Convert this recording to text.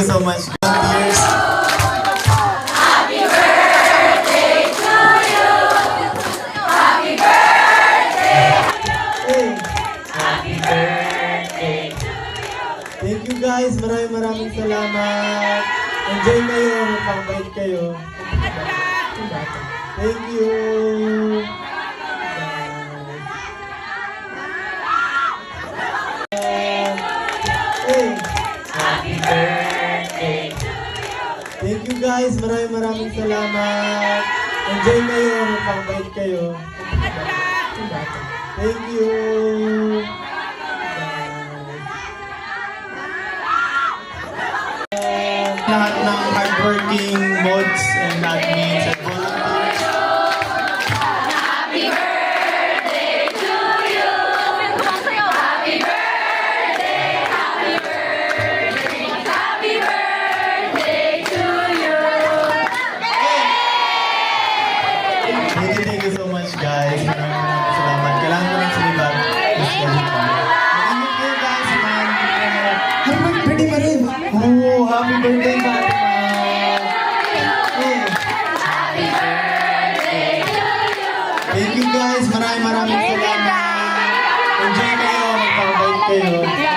you so much. Cheers. Thank you guys. Maraming maraming salamat. Enjoy kayo. Magpapait kayo. Thank you. Happy birthday you guys, maraming maraming salamat. Enjoy kayo, magpapait kayo. Thank you. Lahat ng hardworking mods and admins Mag-ingat kayo guys. Happy birthday pa rin. Oh, happy birthday. Eh. Thank you guys. Maraming maraming salamat. Enjoy kayo. Magpapabait kayo.